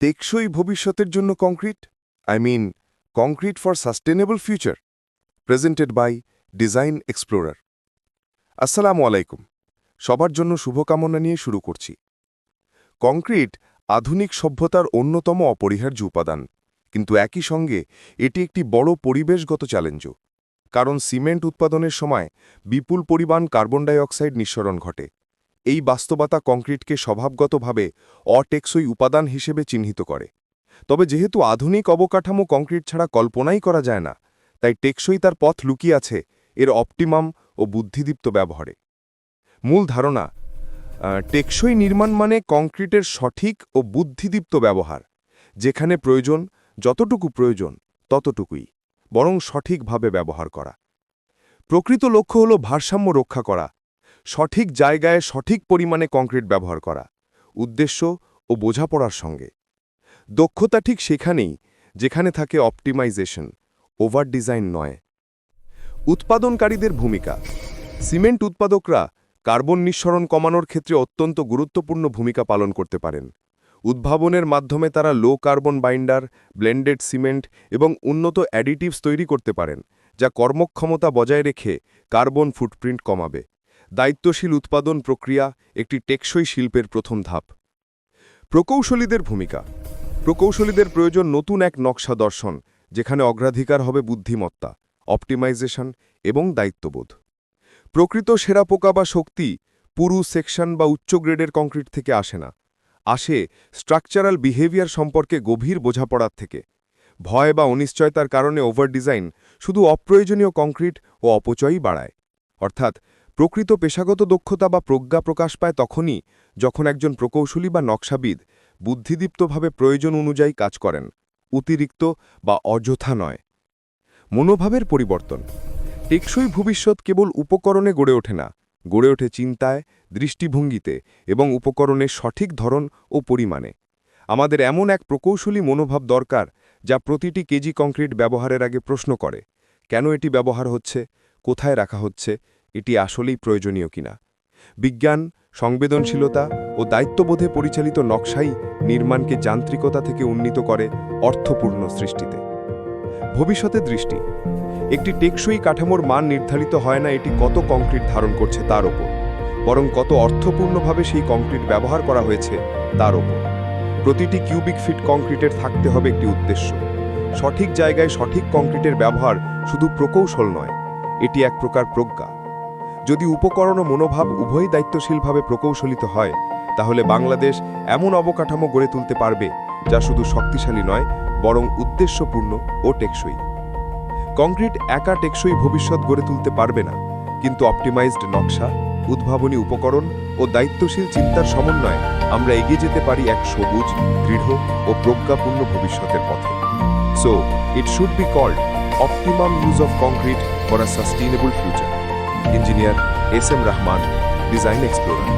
টেকসই ভবিষ্যতের জন্য concrete I mean concrete for sustainable future presented by design explorer আসসালামু আলাইকুম সবার জন্য শুভকামনা নিয়ে শুরু করছি। কংক্রিট আধুনিক সভ্যতার অন্যতম অপরিহার্য উপাদান। কিন্তু একই সঙ্গে, এটি একটি বড় পরিবেশগত চ্যালেঞ্জও কারণ সিমেন্ট উৎপাদনের সময় বিপুল পরিমাণ কার্বন ডাই অক্সাইড নিঃসরণ ঘটে। এই বাস্তবতা কংক্রিটকে স্বভাবগতভাবে অটেকসই উপাদান হিসেবে চিহ্নিত করে। তবে যেহেতু আধুনিক অবকাঠামো কংক্রিট ছাড়া কল্পনাই করা যায় না, তাই টেকসই তার পথ লুকিয়ে আছে এর অপটিমাম ও বুদ্ধিদীপ্ত ব্যবহারে। মূল ধারণা টেকসই নির্মাণ মানে কংক্রিটের সঠিক ও বুদ্ধিদীপ্ত ব্যবহার, যেখানে প্রয়োজন, যতটুকু প্রয়োজন, ততটুকুই, বরং সঠিকভাবে ব্যবহার করা। প্রকৃত লক্ষ্য হল ভারসাম্য রক্ষা করা সঠিক জায়গায় সঠিক পরিমাণে কংক্রিট ব্যবহার করা, উদ্দেশ্য ও বোঝাপড়ার সঙ্গে। দক্ষতা ঠিক সেখানেই, যেখানে থাকে অপটিমাইজেশন ওভার ডিজাইন নয়। উৎপাদনকারীদের ভূমিকা। সিমেন্ট উৎপাদকরা কার্বন নিঃসরণ কমানোর ক্ষেত্রে অত্যন্ত গুরুত্বপূর্ণ ভূমিকা পালন করতে পারেন। উদ্ভাবনের মাধ্যমে তারা low carbon binder blended cement এবং উন্নত অ্যাডিটিভস তৈরি করতে পারেন, যা কর্মক্ষমতা বজায় রেখে কার্বন ফুটপ্রিন্ট কমাবে। দায়িত্বশীল উৎপাদন প্রক্রিয়া একটি টেকসই শিল্পের প্রথম ধাপ। প্রকৌশলীদের ভূমিকা। প্রকৌশলীদের প্রয়োজন নতুন এক নকশা দর্শন, যেখানে অগ্রাধিকার হবে বুদ্ধিমত্তা, অপটিমাইজেশন এবং দায়িত্ববোধ। প্রকৃত সেরা পোকা বা শক্তি পুরু সেকশন বা উচ্চ গ্রেডের কংক্রিট থেকে আসে না। আসে স্ট্রাকচারাল বিহেভিয়ার সম্পর্কে গভীর বোঝাপড়ার থেকে। ভয় বা অনিশ্চয়তার কারণে ওভার ডিজাইন শুধু অপ্রয়োজনীয় কংক্রিট ও অপচয়ই বাড়ায়। অর্থাৎ প্রকৃত পেশাগত দক্ষতা বা প্রজ্ঞা প্রকাশ পায় তখনই যখন একজন প্রকৌশলী বা নকশাবিদ বুদ্ধিদীপ্তভাবে প্রয়োজন অনুযায়ী কাজ করেন, অতিরিক্ত বা অযথা নয়। মনোভাবের পরিবর্তন। টেকসই ভবিষ্যৎ কেবল উপকরণে গড়ে ওঠে না, গড়ে ওঠে চিন্তায়, দৃষ্টিভঙ্গিতে এবং উপকরণের সঠিক ধরন ও পরিমাণে। আমাদের এমন এক প্রকৌশলী মনোভাব দরকার যা প্রতিটি কেজি কংক্রিট ব্যবহারের আগে প্রশ্ন করে, কেন এটি ব্যবহার হচ্ছে, কোথায় রাখা হচ্ছে এটি আসলেই প্রয়োজনীয় কিনা। বিজ্ঞান, সংবেদনশীলতা ও দায়িত্ববোধে পরিচালিত নকশাই নির্মাণকে যান্ত্রিকতা থেকে উন্নীত করে অর্থপূর্ণ সৃষ্টিতে। ভবিষ্যতে দৃষ্টি, একটি টেকসই কাঠামোর মান নির্ধারিত হয় না এটি কত কংক্রিট ধারণ করছে তার ওপর, বরং কত অর্থপূর্ণভাবে সেই কংক্রিট ব্যবহার করা হয়েছে তার ওপর। প্রতিটি কিউবিক ফিট কংক্রিটের থাকতে হবে একটি উদ্দেশ্য। সঠিক জায়গায় সঠিক কংক্রিটের ব্যবহার শুধু প্রকৌশল নয়, এটি এক প্রকার প্রজ্ঞা। যদি উপকরণ ও মনোভাব উভয়ই দায়িত্বশীলভাবে প্রকৌশলিত হয়, তাহলে বাংলাদেশ এমন অবকাঠামো গড়ে তুলতে পারবে যা শুধু শক্তিশালী নয়, বরং উদ্দেশ্যপূর্ণ ও টেকসই। কংক্রিট একা টেকসই ভবিষ্যৎ গড়ে তুলতে পারবে না, কিন্তু অপটিমাইজড নকশা, উদ্ভাবনী উপকরণ ও দায়িত্বশীল চিন্তার সমন্বয়ে আমরা এগিয়ে যেতে পারি এক সবুজ, দৃঢ় ও প্রজ্ঞাপূর্ণ ভবিষ্যতের পথে। So it should be called optimum use of concrete for a sustainable future engineer S M Rahman design explorer.